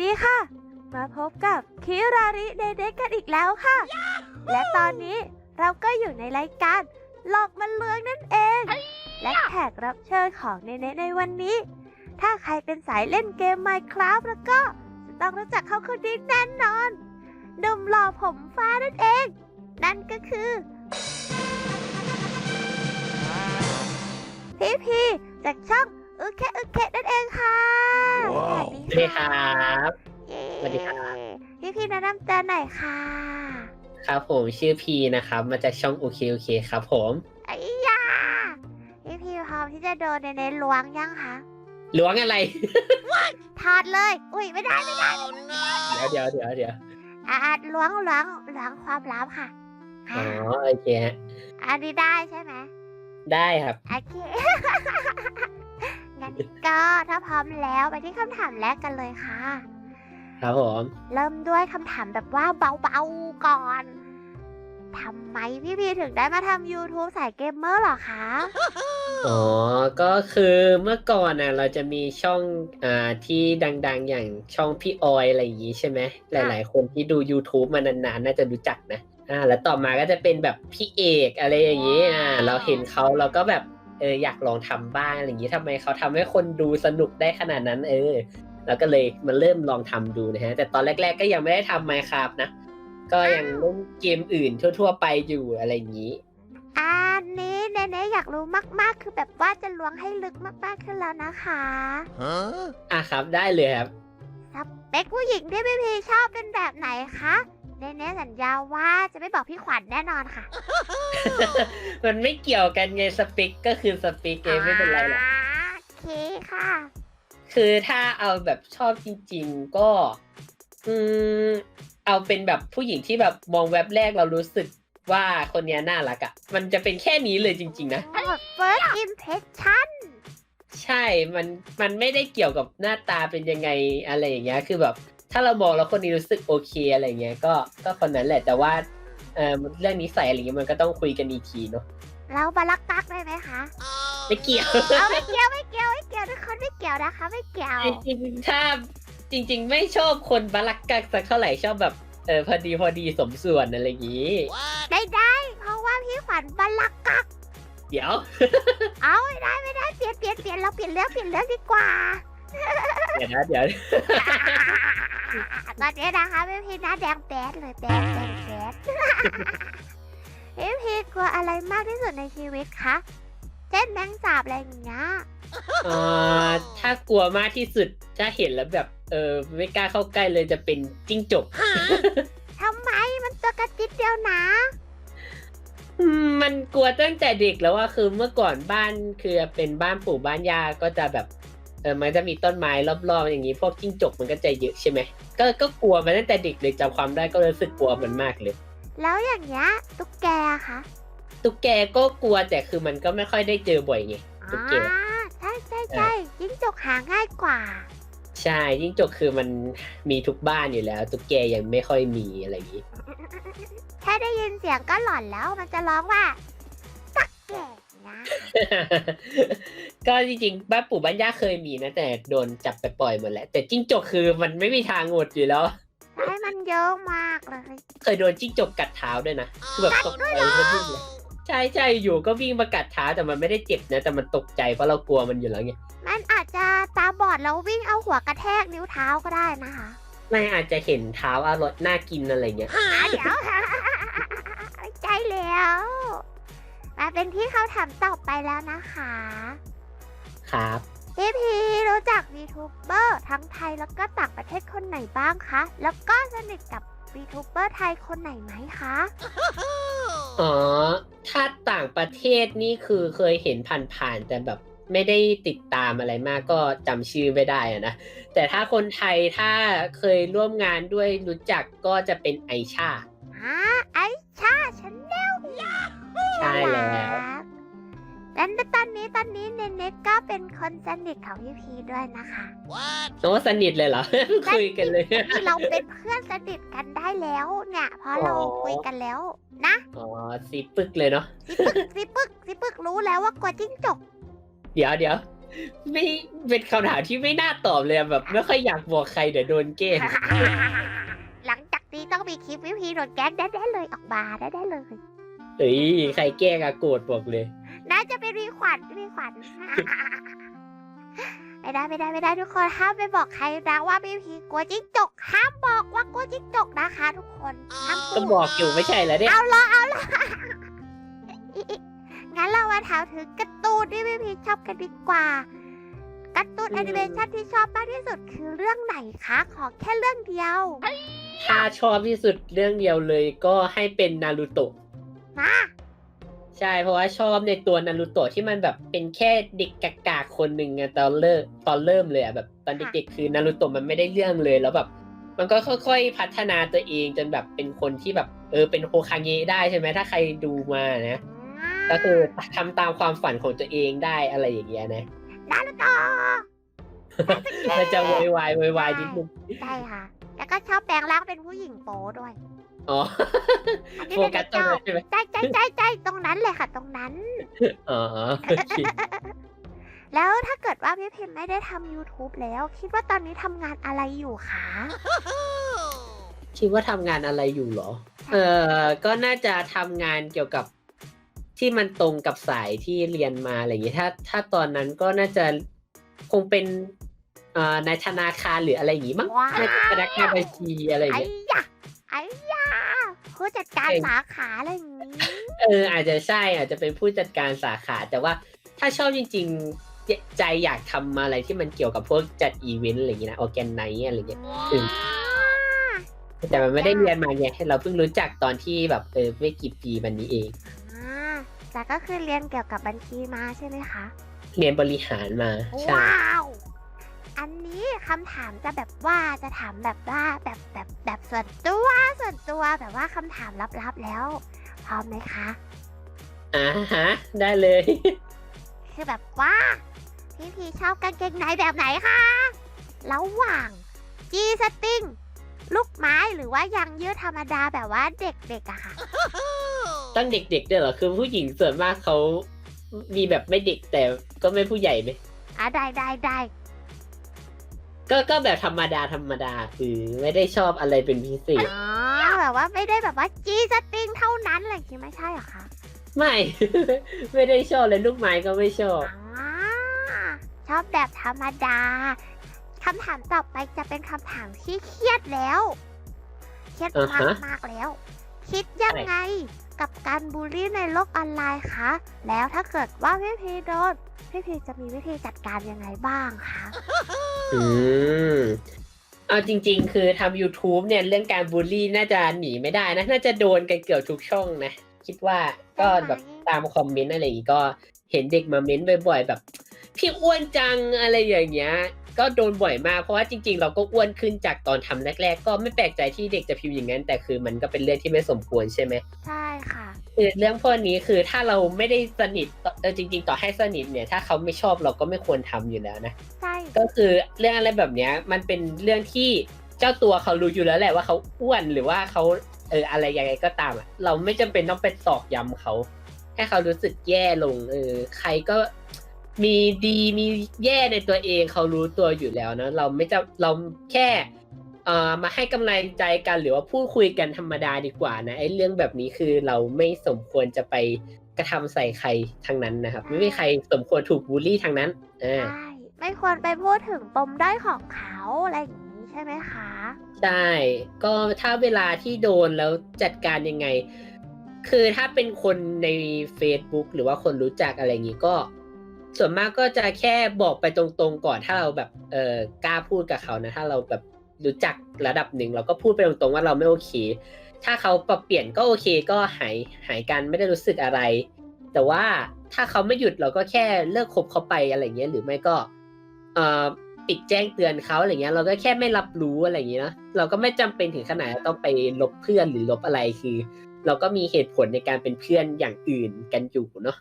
ดีค่ะ มาพบกับคิราริเดเดกันอีกแล้วค่ะ และตอนนี้เราก็อยู่ในรายการหลอกมันเลืองนั่นเอง และแขกรับเชิญของเนเนในวันนี้ ถ้าใครเป็นสายเล่นเกม Minecraft แล้วก็จะต้องรู้จักเขาคนนี้แน่นอนหนุ่มหล่อผมฟ้านั่นเอง นั่นก็คือ อยค่ะ ครับผมชื่อพีนะครับ มาจากช่องโอเคโอเคครับผมไอ้ยาพี่พีพร้อมที่จะโดนในเน้นล้วงยังคะล้วงอะไร ถอดเลย อุ้ยไม่ได้ไม่ได้เดี๋ยวเดี๋ยวเดี๋ยวเดี๋ยวอะอะล้วงล้วงล้วงความลับค่ะอ๋อโอเคฮะอันนี้ได้ใช่ไหมได้ครับโอเค งั้นก็ถ้าพร้อมแล้วไปที่คำถามแรกกันเลยค่ะ ครับผม เริ่มด้วยคำถามแบบว่าเบาๆก่อนทำไมพี่พีถึงได้มาทำ YouTube สายเกมเมอร์เหรอคะ อ๋อ ก็คือเมื่อก่อนน่ะเราจะมีช่องอ่าที่ดังๆ อย่างช่องพี่ออยอะไรอย่างงี้ใช่ไหม หลายๆ คนที่ดู YouTube มานานๆ น่าจะรู้จักนะ อ่า แล้วต่อมาก็จะเป็นแบบพี่เอกอะไรอย่างงี้ อ่า เราเห็นเขาเราก็แบบเอออยากลองทำบ้างอะไรอย่างงี้ทำไมเขาทำให้คนดูสนุกได้ขนาดนั้น เออ แล้วก็เลยมาเริ่มลองทำดูนะฮะ แต่ตอนแรก ๆ ก็ยังไม่ได้ทำ Minecraft นะ ก็ยังเล่นเกมอื่นทั่ว ๆ ไปอยู่อะไรอย่างนี้ อันนี้เนเน่อยากรู้มากๆ คือแบบว่าจะล้วงให้ลึกมากๆขึ้นแล้วนะคะ Huh? อะครับได้เลยครับสเปคผู้หญิงที่พี่พีชอบเป็นแบบไหนคะเนเน่สัญญาว่าจะไม่บอกพี่ขวัญแน่นอนค่ะ มันไม่เกี่ยวกันไงสปิกก็คือสปิกเองไม่เป็นไรหรอกาโอเคค่ะ คือถ้าเอาแบบชอบจริงๆ ก็ อืมเอาเป็นแบบผู้หญิงที่แบบมองแว็บแรกเรารู้สึกว่าคนเนี้ยน่ารักอะ่ะมันจะเป็นแค่นี้เลยจริง ๆ นะแบบ first impression ใช่ มัน มันไม่ได้เกี่ยวกับหน้าตาเป็นยังไงอะไรอย่างเงี้ย คือแบบ ถ้าเรามองแล้วคนนี้รู้สึกโอเคอะไรเงี้ย ก็ ก็คนนั้นแหละ แต่ว่า เอ่อ เรื่องนิสัยอะไรเงี้ยมันก็ต้องคุยกันอีกทีเนาะเราบาลักกักได้ไหมคะ ไม่เกี่ยว เอาไม่เกี่ยวไม่เกี่ยวไม่เกี่ยว ทุกคนไม่เกี่ยวนะคะไม่เกี่ยวจริงๆถ้าจริง ๆ ไม่ชอบคนบาลักกักสักเท่าไหร่ชอบแบบเออพอดีพอดีสมส่วนอะไรอย่างงี้ ได้ได้เพราะว่าพี่ขวัญบาลักกักเดี๋ยว เอาไม่ได้ไม่ได้เปลี่ยนเปลี่ยนเปลี่ยนเราเปลี่ยนเรื่องเปลี่ยนเรื่องดีกว่าเดี๋ยวนะเดี๋ยวตอนนี้นะคะพี่พีหน้าแดงแป๊ดเลยแดงแดงแป๊ดพี่พีกลัวอะไรมากที่สุดในชีวิตคะเช่นแมงสาบอะไรอย่างเงี้ยเอ่อถ้ากลัวมากที่สุดถ้าเห็นแล้วแบบ เออไม่กล้าเข้าใกล้เลยจะเป็นจิ้งจก ทำไมมันตัวกระจิตเดียวนะ อืมมันกลัวตั้งแต่เด็กแล้วว่าคือเมื่อก่อนบ้านคือเป็นบ้านปู่บ้านย่าก็จะแบบเออมันจะมีต้นไม้รอบๆอย่างนี้พวกจิ้งจกมันก็จะเยอะใช่ไหมก็ก็กลัวมาตั้งแต่เด็กเลยจำความได้ก็รู้สึกกลัวมันมากเลย แล้วอย่างเงี้ยตุ๊กแกอะคะ ตุ๊กแกก็กลัวแต่คือมันก็ไม่ค่อยได้เจอบ่อยไง ตุ๊กแก อ่าใช่ใช่ใช่จิ้งจกหาง่ายกว่า ใช่จิ้งจกคือมันมีทุกบ้านอยู่แล้ว ตุ๊กแกยังไม่ค่อยมีอะไรอย่างนี้ แค่ได้ยินเสียงก็หลอนแล้วมันจะร้องว่าตักแก่นะก็จริงๆบ้านปู่บ้านย่าเคยมีนะ แต่โดนจับไปปล่อยหมดแล้วแต่จิ้งจกคือมันไม่มีทางหมดอยู่แล้วใช่มันเยอะมากเลย เคยโดนจิ้งจกกัดเท้าด้วยนะคือแบบตกใจมันวิ่งเลย ใช่ใช่อยู่ก็วิ่งมากัดเท้าแต่มันไม่ได้เจ็บนะแต่มันตกใจเพราะเรากลัวมันอยู่แล้วไงมันอาจจะตาบอดแล้ววิ่งเอาหัวกระแทกนิ้วเท้าก็ได้นะคะไม่อาจจะเห็นเท้าอร่อยน่ากินอะไรเงี้ยอะเดี๋ยวไม่ใจแล้ว มาเป็นที่เขาถามต่อไปแล้วนะคะ ครับพี่พีรู้จักวีทูเบอร์ทั้งไทยแล้วก็ต่างประเทศคนไหนบ้างคะ แล้วก็สนิทกับวีทูเบอร์ไทยคนไหนไหมคะ อ๋อ ถ้าต่างประเทศนี่คือเคยเห็นผ่านๆแต่แบบไม่ได้ติดตามอะไรมากก็จำชื่อไม่ได้อะนะ แต่ถ้าคนไทยถ้าเคยร่วมงานด้วยรู้จักก็จะเป็นไอชาอ่าไอชาฉันแนลใช่แล้วแล้ว เป็นคนสนิทของพี่พีด้วยนะคะ What? โอ้สนิทเลยเหรอ คุยกันเลยที่เราเป็นเพื่อนสนิทกันได้แล้วเนี่ยเพราะเราอ๋อ คุยกันแล้วนะอ๋อสีปึกเลยเนาะสิปึกสิปึกสิปึกรู้แล้วว่ากลัวจิ้งจกเดี๋ยวเดี๋ยวไม่เป็นคำถามที่ไม่น่าตอบเลยอะแบบไม่ค่อยอยากบอกใครเดี๋ยวโดนแกล้งหลังจากนี้ต้องมีคลิปวิพีโดนแก๊งแด้ๆเลยออกมาแด้ๆเลย เฮ้ยใครแกล้งอะโกรธบอกเลย น่าจะเป็นวีขวัญวีขวัญไม่ได้ไม่ได้ไม่ได้ทุกคนห้ามไปบอกใครนะว่าพี่พีกลัวจิ้งจกห้ามบอกว่ากลัวจิ้งจกนะคะ ทุกคนห้ามพูก็ดบอกอยู่ไม่ใช่แล้วเนี่ยเอาละเอาละอิอิงั้นเรามาถามถึงการ์ตูนที่พี่พีชอบกันดีกว่าการ์ตูนแอนิเมชันที่ชอบมากที่สุดคือเรื่องไหนคะขอแค่เรื่องเดียวถ้าชอบที่สุดเรื่องเดียวเลยก็ให้เป็นนารูโตะมา ใช่เพราะว่าชอบในตัวนารูโตะที่มันแบบเป็นแค่เด็กกากๆคนหนึ่งอะตอนเริ่มตอนเริ่มเลยอะแบบตอนเด็กๆคือนารูโตะมันไม่ได้เรื่องเลยแล้วแบบ มันก็ค่อยๆพัฒนาตัวเองจนแบบเป็นคนที่แบบเออเป็นโฮคาเงะได้ใช่ไหมถ้าใครดูมานะก็คือทำตามความฝันของตัวเองได้อะไรอย่างเงี้ยนะนารุโตะมันจะโวยวายโวยวายนิดนึงใช่ค่ะ แล้วก็ชอบแปลงร่างเป็นผู้หญิงโป๊ด้วย อ๋ออันนี้โฟเป็นกัสตรงนั้นใช่ไหมใจใจใจใจตรงนั้นเลยค่ะ ตรงนั้น อ๋อโอเคแล้วถ้าเกิดว่าพี่พิมพ์ไม่ได้ทำ YouTube แล้ว คิดว่าตอนนี้ทำงานอะไรอยู่คะคิดว่าทำงานอะไรอยู่เหรอ เออก็น่าจะทำงานเกี่ยวกับที่มันตรงกับสายที่เรียนมาอะไรอย่างเงี้ยถ้า ถ้าตอนนั้นก็น่าจะคงเป็นเอ่อในธนาคารหรืออะไรอย่างงี้มั้งว้าวน่าจะพนักงานบัญชีอะไรอย่างไอ้เงี้ยยะไอ้ยะ ผู้จัดการเก่งสาขาอะไรอย่างนี้ เอออาจจะใช่อาจจะเป็นผู้จัดการสาขา แต่ว่าถ้าชอบจริง ๆ ใจอยากทำอะไรที่มันเกี่ยวกับพวกจัดอีเวนต์อะไรอย่างเงี้ยนะออแกนไนอะไรอย่างเงี้ยอืมแต่มันไม่ได้เรียนมาไงเราเพิ่งรู้จักตอนที่แบบเออไม่กี่ปีมันนี้เองอ่าแต่ก็คือเรียนเกี่ยวกับบัญชีมาใช่ไหมคะ เรียนบริหารมาใช่ว้าว อันนี้คำถามจะแบบว่าจะถามแบบว่าแบบแบบแบบส่วนตัวส่วนตัวแบบว่าคำถามลับๆแล้ว พร้อมไหมคะ อ่าฮะ ได้เลย คือแบบว่าพี่พีชอบกางเกงในแบบไหนคะระหว่างจีสติงลูกไม้หรือว่ายางยืดธรรมดาแบบว่าเด็กๆอะค่ะ ตั้งเด็กๆด้วยเหรอ คือผู้หญิงส่วนมากเขามีแบบไม่เด็กแต่ก็ไม่ผู้ใหญ่ไหมอะได้ได้ได้ ก็ก็แบบธรรมดาธรรมดาคือไม่ได้ชอบอะไรเป็นพิเศษ อ๋อแบบว่าไม่ได้แบบว่าจีสติงเท่านั้นอะไรอย่างงี้ไม่ใช่เหรอคะไม่ ไม่ได้ชอบเลยลูกไม้ก็ไม่ชอบ อ๋อชอบแบบธรรมดาคำถามต่อไปจะเป็นคำถามที่เครียดแล้ว เครียดอ่าฮะมากมากๆแล้ว คิดยังไงกับการบูลลี่ในโลกออนไลน์คะ แล้วถ้าเกิดว่าพี่พีโดน พี่พีจะมีวิธีจัดการยังไงบ้างคะ อืมเอาจริง ๆ คือทำ YouTube เนี่ยเรื่องการบูลลี่น่าจะหนีไม่ได้นะ น่าจะโดนกันเกือบทุกช่องนะ คิดว่าก็แบบตามคอมเมนต์อะไรอย่างงี้ก็เห็นเด็กมาเม้นต์บ่อยๆแบบ พี่อ้วนจังอะไรอย่างเงี้ย ก็โดนบ่อยมากเพราะว่าจริง ๆ เราก็อ้วนขึ้นจากตอนทำแรกๆก็ไม่แปลกใจที่เด็กจะพิมพ์อย่างนั้น แต่คือมันก็เป็นเรื่องที่ไม่สมควรใช่ไหมใช่ค่ะคือเรื่องพวกนี้คือถ้าเราไม่ได้สนิทต่อเออจริง ๆ ต่อให้สนิทเนี่ยถ้าเขาไม่ชอบเราก็ไม่ควรทำอยู่แล้วนะใช่ก็คือเรื่องอะไรแบบเนี้ยมันเป็นเรื่องที่เจ้าตัวเขารู้อยู่แล้วแหละว่าเขาอ้วนหรือว่าเขาเอออะไรยังไงก็ตามอะเราไม่จำเป็นต้องไปตอกย้ำเขาให้เขารู้สึกแย่ลงเออใครก็ มีดีมีแย่ในตัวเองเขารู้ตัวอยู่แล้วนะ เราไม่จะเราแค่เอ่อมาให้กำลังใจกันหรือว่าพูดคุยกันธรรมดาดีกว่านะไอ้เรื่องแบบนี้คือเราไม่สมควรจะไปกระทำใส่ใครทั้งนั้นนะครับ ไม่มีใครสมควรถูกบูลลี่ทั้งนั้นอ่า ใช่ไม่ควรไปพูดถึงปมด้อยของเขาอะไรอย่างนี้ใช่ไหมคะ ใช่ก็ถ้าเวลาที่โดนแล้วจัดการยังไง คือถ้าเป็นคนใน Facebook หรือว่าคนรู้จักอะไรอย่างนี้ก็ ส่วนมากก็จะแค่บอกไปตรงๆก่อนถ้าเราแบบเออกล้าพูดกับเขานะ ถ้าเราแบบรู้จักระดับหนึ่งเราก็พูดไปตรงๆว่าเราไม่โอเค ถ้าเขาปรับเปลี่ยนก็โอเคก็หายหายกันไม่ได้รู้สึกอะไร แต่ว่าถ้าเขาไม่หยุดเราก็แค่เลิกคบเขาไปอะไรเงี้ยหรือไม่ก็เอ่อปิดแจ้งเตือนเขาอะไรเงี้ย เราก็แค่ไม่รับรู้อะไรอย่างเงี้ยนะเราก็ไม่จำเป็นถึงขนาดต้องไปลบเพื่อนหรือลบอะไรคือ เราก็มีเหตุผลในการเป็นเพื่อนอย่างอื่นกันอยู่เนาะ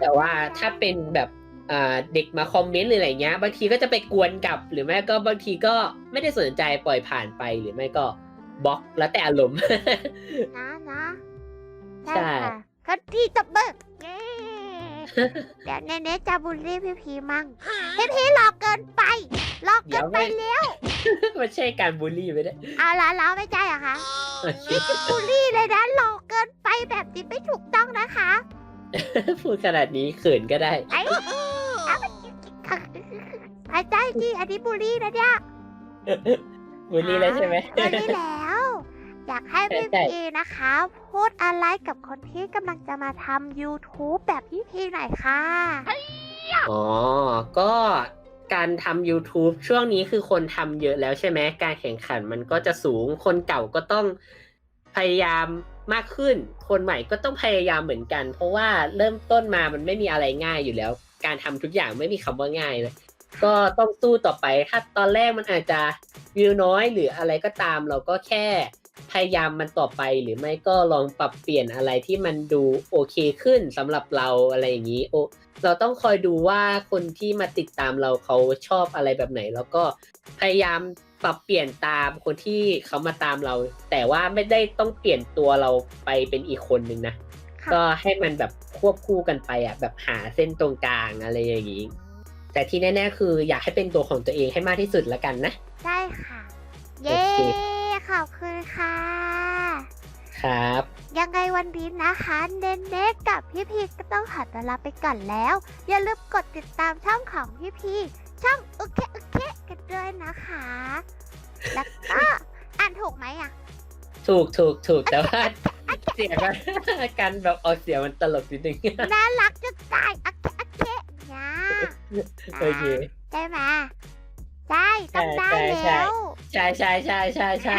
แต่ว่าถ้าเป็นแบบอ่าเด็กมาคอมเมนต์หรืออะไรเงี้ย บางทีก็จะไปกวนกลับ หรือไม่ก็บางทีก็ไม่ได้สนใจปล่อยผ่านไปหรือไม่ก็บล็อกแล้วแต่อารมณ์นะนะใช่ค่ะก็ที่ตบเบิกเย้เดี๋ยวเนเน่จะบูลลี่พี่พีมั่งพี่พีหลอกเกินไปหลอกเกินไปแล้วไม่ใช่การบูลลี่ไปได้เอาละแล้วไม่ใช่เหรอคะโอเคบูลลี่เลยนะหลอกเกินไปแบบนี้ไม่ถูกต้องนะคะ พูดขนาดนี้เขินก็ได้ ไอ้เอาไปหายใจดิอันนี้บูลลี่นะเนี่ยบูลลี่แล้วใช่ไหม บูลลี่แล้ว อยากให้พี่ใช่ พีนะคะ พูดอะไรกับคนที่กำลังจะมาทำ YouTube แบบพี่พีหน่อยค่ะ อ๋อ ก็การทำ YouTube ช่วงนี้คือคนทำเยอะแล้วใช่ไหม การแข่งขันมันก็จะสูง คนเก่าก็ต้อง พยายามมากขึ้น คนใหม่ก็ต้องพยายามเหมือนกัน เพราะว่าเริ่มต้นมามันไม่มีอะไรง่ายอยู่แล้ว การทำทุกอย่างไม่มีคำว่าง่ายเลยก็ต้องสู้ต่อไป ถ้าตอนแรกมันอาจจะวิวน้อยหรืออะไรก็ตาม เราก็แค่พยายามมันต่อไปหรือไม่ก็ลองปรับเปลี่ยนอะไรที่มันดูโอเคขึ้นสำหรับเราอะไรอย่างนี้โอเราต้องคอยดูว่าคนที่มาติดตามเราเขาชอบอะไรแบบไหน แล้วก็พยายาม ปรับเปลี่ยนตามคนที่เขามาตามเรา แต่ว่าไม่ได้ต้องเปลี่ยนตัวเราไปเป็นอีกคนนึงนะค่ะก็ให้มันแบบควบคู่กันไปอะแบบหาเส้นตรงกลางอะไรอย่างนี้ แต่ที่แน่ๆคืออยากให้เป็นตัวของตัวเองให้มากที่สุดละกันนะ ได้ค่ะ เย้โอเคขอบคุณค่ะ ครับ ยังไงวันนี้นะคะเนเน่กับพี่พีก็ต้องขอตัวลาไปก่อนแล้ว อย่าลืมกดติดตามช่องของพี่พีช่องโอเคโอเคกัน ด้วยนะคะ แล้วก็อ่านถูกไหมอะ ถูกถูกถูกแต่ว่าเสียงมัน การแบบออกเสียงมันตลกนิดนึงน่ารักจะตายโอเคโอเคเนี่ยโอเคใช่ไหมใช่ต้องได้ใช่ใช่แล้วใช่ใช่ใช่ใช่ใช่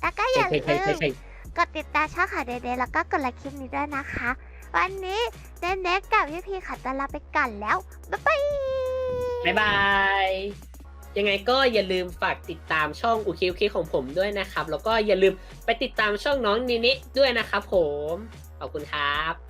แล้วก็อย่าใช่ลืใช่ใช่มใช่กดติดตามช่องข่าวเดย์แล้วก็กดไลค์คลิปนี้ด้วยนะคะ วันนี้เนเน่กับพี่พีขัดตวลาไปก่อนแล้ว บ๊ายบาย บ๊ายบาย ยังไงก็อย่าลืมฝากติดตามช่องอุคิวคิของผมด้วยนะครับ แล้วก็อย่าลืมไปติดตามช่องน้องนินิด้วยนะครับผม ขอบคุณครับ